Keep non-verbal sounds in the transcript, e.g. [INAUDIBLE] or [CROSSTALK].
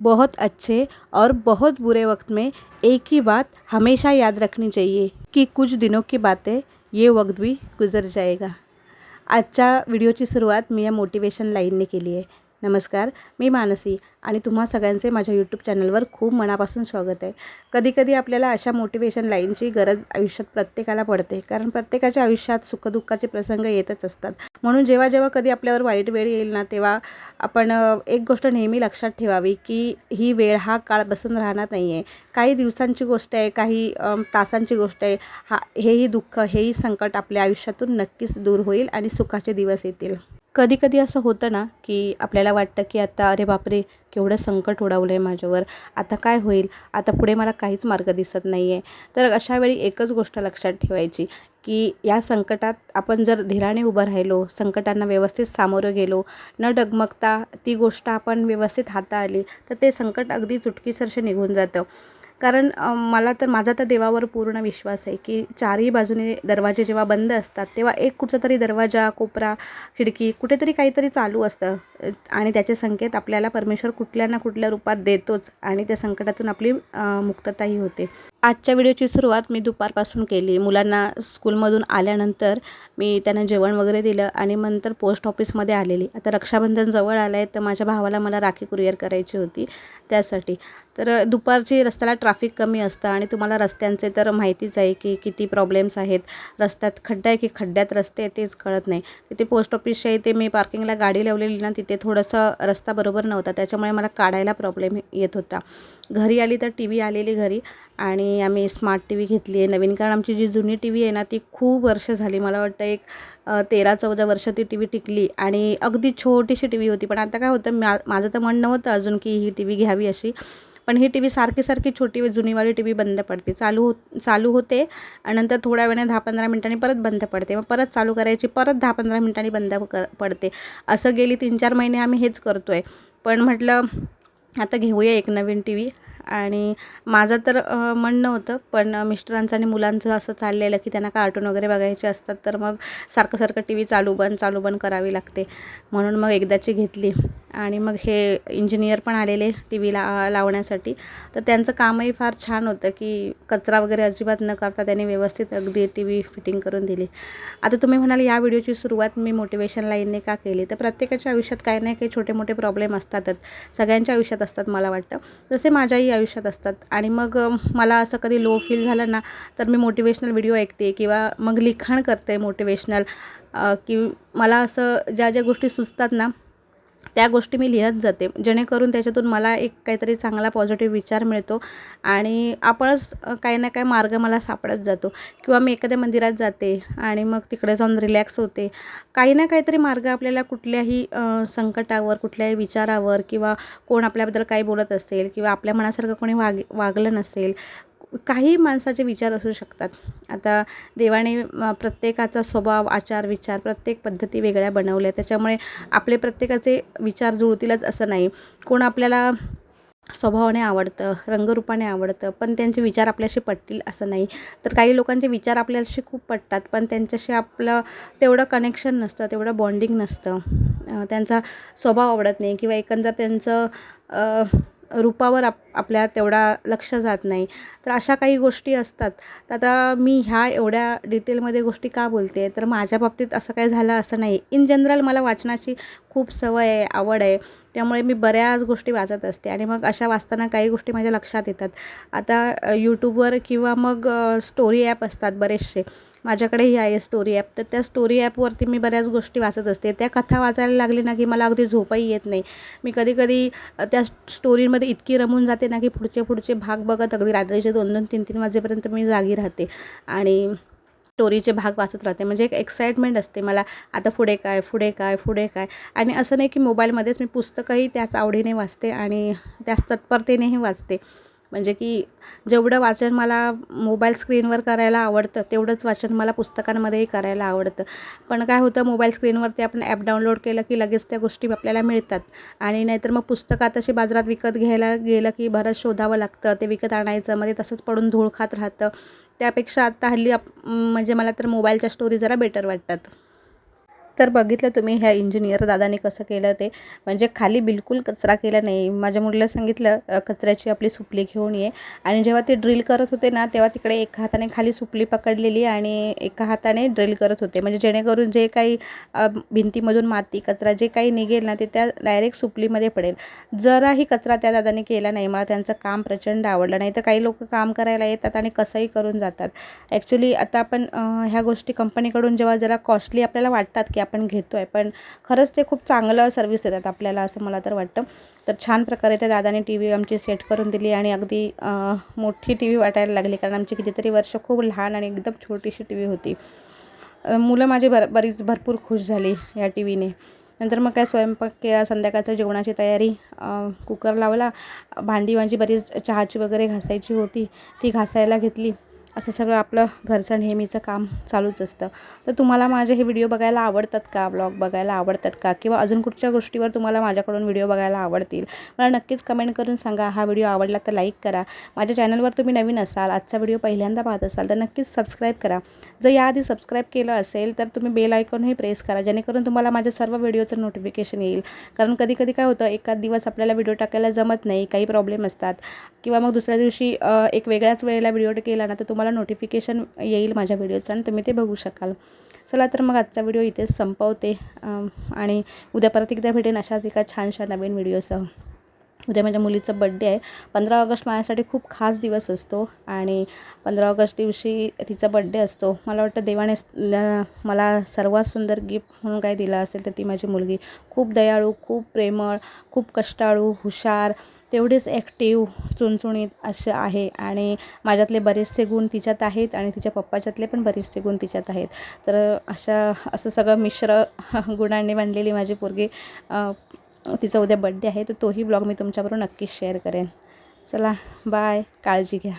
बहुत अच्छे और बहुत बुरे वक्त में एक ही बात हमेशा याद रखनी चाहिए कि कुछ दिनों की बातें ये वक्त भी गुजर जाएगा। आजच्या वीडियो की शुरुआत या मोटिवेशन लाइन ने के आहे नमस्कार मी मानसी आणि तुम्हा सगळ्यांचे माझ्या यूट्यूब चॅनलवर खूप मनापासून स्वागत आहे. कधीकधी आपल्याला अशा मोटिवेशन लाईनची गरज आयुष्यात प्रत्येकाला पडते कारण प्रत्येकाच्या आयुष्यात सुखदुःखाचे प्रसंग येतच असतात. म्हणून जेव्हा जेव्हा कधी आपल्यावर वाईट वेळ येईल ना तेव्हा आपण एक गोष्ट नेहमी लक्षात ठेवावी की ही वेळ हा काळ बसून राहणार नाही आहे काही दिवसांची गोष्ट आहे काही तासांची गोष्ट आहे हा हेही दुःख हेही संकट आपल्या आयुष्यातून नक्कीच दूर होईल आणि सुखाचे दिवस येतील. कधी कधी असं होतं ना की आपल्याला वाटतं की आता अरे बापरे केवढं संकट ओढावलं आहे माझ्यावर. आता काय होईल? आता पुढे मला काहीच मार्ग दिसत नाही आहे तर अशावेळी एकच गोष्ट लक्षात ठेवायची की या संकटात आपण जर धीराने उभं राहिलो संकटांना व्यवस्थित सामोरं गेलो न डगमगता ती गोष्ट आपण व्यवस्थित हाताळली तर ते संकट अगदी चुटकीसरसे निघून जातं. कारण मला तर माझा तर देवावर पूर्ण विश्वास आहे की चारही बाजूने दरवाजे जेव्हा बंद असतात तेव्हा एक कुठचा तरी दरवाजा कोपरा खिडकी कुठेतरी काहीतरी चालू असतं. आणि त्याचे संकेत आपल्याला परमेश्वर कुठल्या ना कुठल्या रूपात देतोच आणि त्या संकटातून आपली मुक्तताही होते. आजच्या व्हिडिओची सुरुवात मी दुपारपासून केली. मुलांना स्कूलमधून आल्यानंतर मी त्यांना जेवण वगैरे दिलं आणि नंतर पोस्ट ऑफिसमध्ये आलेली. आता रक्षाबंधन जवळ आलं आहे तर माझ्या भावाला मला राखी कुरिअर करायची होती त्यासाठी. तर दुपारची रस्त्याला ट्रॅफिक कमी असतं आणि तुम्हाला रस्त्यांचे तर माहितीच आहे की किती प्रॉब्लेम्स आहेत. रस्त्यात खड्डा आहे की खड्ड्यात रस्ते आहे तेच कळत नाही. तिथे पोस्ट ऑफिसच्या इथे मी पार्किंगला गाडी लावलेली ना तिथे थोडंसं रस्ता बरोबर नव्हता. त्याच्यामुळे मला काढायला प्रॉब्लेम येत होता. घरी आली तर टी व्ही आलेली घरी आणि आम्ही स्मार्ट टी व्ही घेतली आहे नवीन. कारण आमची जी जुनी टी व्ही आहे ना ती खूप वर्ष झाली. मला वाटतं एक तेरा चौदा वर्ष ती टी व्ही टिकली आणि अगदी छोटीशी टी व्ही होती. पण आता काय होतं मा माझं तर म्हणणं नव्हतं अजून की ही टी व्ही घ्यावी अशी. पण ही टी व्ही सारखी सारखी छोटी जुनीवाली टी व्ही बंद पडते. चालू हो चालू होते आणि नंतर थोड्या वेळाने दहा पंधरा मिनिटांनी परत बंद पडते. मग परत चालू करायची परत दहा पंधरा मिनिटांनी बंद कर पडते. असं गेली तीन चार महिने आम्ही हेच करतो आहे पण म्हटलं आता घेऊया एक नवीन टी व्ही. आणि माझं तर म्हणणं होतं पण मिस्टरांचं आणि मुलांचं असं चाललेलं की त्यांना कार्टून वगैरे बघायचे असतात तर मग सारखं सारखं टी व्ही चालू बंद चालू बंद करावी लागते. म्हणून मग एकदाची घेतली. आणि मग हे इंजिनियर पण आलेले टी व्ही ला लावण्यासाठी. तर त्यांचं कामही फार छान होतं की कचरा वगैरे अजिबात न करता त्यांनी व्यवस्थित अगदी टी व्ही फिटिंग करून दिली. आता तुम्ही म्हणाल या व्हिडिओची सुरुवात मी मोटिवेशन लाईनने का केली? तर प्रत्येकाच्या आयुष्यात काही ना काही छोटे मोठे प्रॉब्लेम असतातच. सगळ्यांच्या आयुष्यात असतात मला वाटतं. जसे माझ्याही आयुष्यात असतात. आणि मग मला असं कधी लो फील झालं ना तर मी मोटिवेशनल व्हिडिओ ऐकते किंवा मग लिखाण करते मोटिवेशनल की मला असं ज्या ज्या गोष्टी सुचतात ना त्या गोष्टी मी लिहत जाते. जेणेकरून त्याच्यातून मला एक काहीतरी चांगला पॉझिटिव्ह विचार मिळतो आणि आपणच काही ना काही मार्ग मला सापडत जातो. किंवा मी एखाद्या मंदिरात जाते आणि मग तिकडे जाऊन रिलॅक्स होते. काही ना काहीतरी मार्ग आपल्याला कुठल्याही संकटावर कुठल्याही विचारावर किंवा कोण आपल्याबद्दल काही बोलत असेल किंवा आपल्या मनासारखं कोणी वाग वागलं नसेल काही माणसाचे विचार असू शकतात. आता देवाने प्रत्येकाचा स्वभाव आचार विचार प्रत्येक पद्धती वेगळ्या बनवल्या. त्याच्यामुळे आपले प्रत्येकाचे विचार जुळतीलच असं नाही. कोण आपल्याला स्वभावाने आवडतं रंगरूपाने आवडतं पण त्यांचे विचार आपल्याशी पटतील असं नाही. तर काही लोकांचे विचार आपल्याशी खूप पटतात पण त्यांच्याशी आपलं तेवढं कनेक्शन नसतं तेवढं बॉन्डिंग नसतं. त्यांचा स्वभाव आवडत नाही किंवा एकंदर त्यांचं रूपावर आप आपल्या तेवढा लक्ष जात नाही. तर अशा काही गोष्टी असतात. तर आता मी ह्या एवढ्या डिटेलमध्ये गोष्टी का बोलते? तर माझ्या बाबतीत असं काय झालं असं नाही. इन जनरल मला वाचनाची खूप सवय आहे आवड आहे. त्यामुळे मी बऱ्याच गोष्टी वाचत असते आणि मग अशा वाचताना काही गोष्टी माझ्या लक्षात येतात. आता यूट्यूबवर किंवा मग स्टोरी ॲप असतात बरेचसे. माझ्याकडेही आहे स्टोरी ॲप तर त्या स्टोरी ॲपवरती मी बऱ्याच गोष्टी वाचत असते. त्या कथा वाचायला लागली ना की मला अगदी झोपही येत नाही. मी कधी कधी त्या स्टोरीमध्ये इतकी रमून जाते ना की पुढचे पुढचे भाग बघत अगदी रात्रीचे दोन दोन तीन तीन वाजेपर्यंत मी जागी राहते. आणि स्टोरीचे भाग वाचत राहते. म्हणजे एक एक्साइटमेंट असते मला. आता पुढे काय पुढे काय पुढे काय? आणि असं नाही की मोबाईलमध्येच मी पुस्तकंही त्याच आवडीने वाचते आणि त्याच तत्परतेनेही वाचते. म्हणजे की जेवढं वाचन मला मोबाईल स्क्रीनवर करायला आवडतं तेवढंच वाचन मला पुस्तकांमध्येही करायला आवडतं. पण काय होतं मोबाईल स्क्रीनवरती आपण ॲप डाउनलोड केलं की लगेच त्या गोष्टी आपल्याला मिळतात. आणि नाहीतर मग पुस्तकात असे बाजारात विकत घ्यायला गेलं की बरंच शोधावं लागतं. ते विकत आणायचं मध्ये तसंच पडून धूळ खात राहतं. त्यापेक्षा आत्ता हल्ली आप म्हणजे मला तर मोबाईलच्या स्टोरी जरा बेटर वाटतात. तर बघितलं तुम्ही ह्या इंजिनियर दादाने कसं केलं ते. म्हणजे खाली बिलकुल कचरा केला नाही. माझ्या मुलीला सांगितलं कचऱ्याची आपली सुपली घेऊन ये. आणि जेव्हा ते ड्रिल करत होते ना तेव्हा तिकडे एका हाताने खाली सुपली पकडलेली आणि एका हाताने ड्रिल करत होते. म्हणजे जेणेकरून जे काही भिंतीमधून माती कचरा जे काही निघेल ना ते त्या डायरेक्ट सुपलीमध्ये पडेल. जराही कचरा त्या दादाने केला नाही. मला त्यांचं काम प्रचंड आवडलं. नाही तर काही लोक काम करायला येतात आणि कसंही करून जातात. ॲक्च्युली आता आपण ह्या गोष्टी कंपनीकडून जेव्हा जरा कॉस्टली आपल्याला वाटतात की आपण घेतो आहे पण खरंच ते खूप चांगलं सर्विस देतात आपल्याला असं मला तर वाटतं. तर छान प्रकारे त्या दादाने टी व्ही आमची सेट करून दिली आणि अगदी मोठी टी व्ही वाटायला लागली. कारण आमची कितीतरी वर्ष खूप लहान आणि एकदम छोटीशी टी व्ही होती मुलं माझी भर बरीच भरपूर खुश झाली या टी व्हीने नंतर मग काय स्वयंपाक केला संध्याकाळच्या जेवणाची तयारी कुकर लावला. भांडी माझी बरीच चहाची वगैरे घासायची होती. ती घासायला घेतली. असं सगळं आपलं घरचं नेहमीचं काम चालूच असतं. तर तुम्हाला माझे हे व्हिडिओ बघायला आवडतात का? ब्लॉग बघायला आवडतात का? किंवा अजून कुठच्या गोष्टीवर तुम्हाला माझ्याकडून व्हिडिओ बघायला आवडतील? मला नक्कीच कमेंट करून सांगा. हा व्हिडिओ आवडला तर लाईक करा. माझ्या चॅनलवर तुम्ही नवीन असाल आजचा व्हिडिओ पहिल्यांदा पाहत असाल तर नक्कीच सबस्क्राईब करा. जर याआधी सबस्क्राईब केलं असेल तर तुम्ही बेल आयकॉनही प्रेस करा जेणेकरून तुम्हाला माझ्या सर्व व्हिडिओचं नोटिफिकेशन येईल. कारण कधी कधी काय होतं एखाद दिवस आपल्याला व्हिडिओ टाकायला जमत नाही काही प्रॉब्लेम असतात. किंवा मग दुसऱ्या दिवशी एक वेगळ्याच वेळेला व्हिडिओ केला ना तर तुम्हाला नोटिफिकेशन येईल माझ्या व्हिडिओचं आणि तुम्ही ते बघू शकाल. चला तर मग आजचा व्हिडिओ इथेच संपवते. आणि उद्या परत एकदा भेटेन अशाच एका छानशा नवीन व्हिडिओसह उद्या माझ्या मुलीचा बड्डे आहे. पंधरा ऑगस्ट माझ्यासाठी खूप खास दिवस असतो आणि पंधरा ऑगस्ट दिवशी तिचा बड्डे असतो. मला वाटतं देवाने मला सर्वात सुंदर गिफ्ट म्हणून काय दिलं असेल तर ती माझी मुलगी. खूप दयाळू खूप प्रेमळ खूप कष्टाळू हुशार तेवढीच ॲक्टिव्ह चुणचुणीत असं आहे आणि माझ्यातले बरेचसे गुण तिच्यात आहेत आणि तिच्या पप्पाच्यातले पण बरेचसे गुण तिच्यात आहेत. तर अशा असं सगळं मिश्र [LAUGHS] गुणांनी बनलेली माझी पोरगी तिचा उद्या बड्डे आहे तर तोही ब्लॉग मी तुमच्याबरोबर नक्कीच शेअर करेन. चला बाय काळजी घ्या.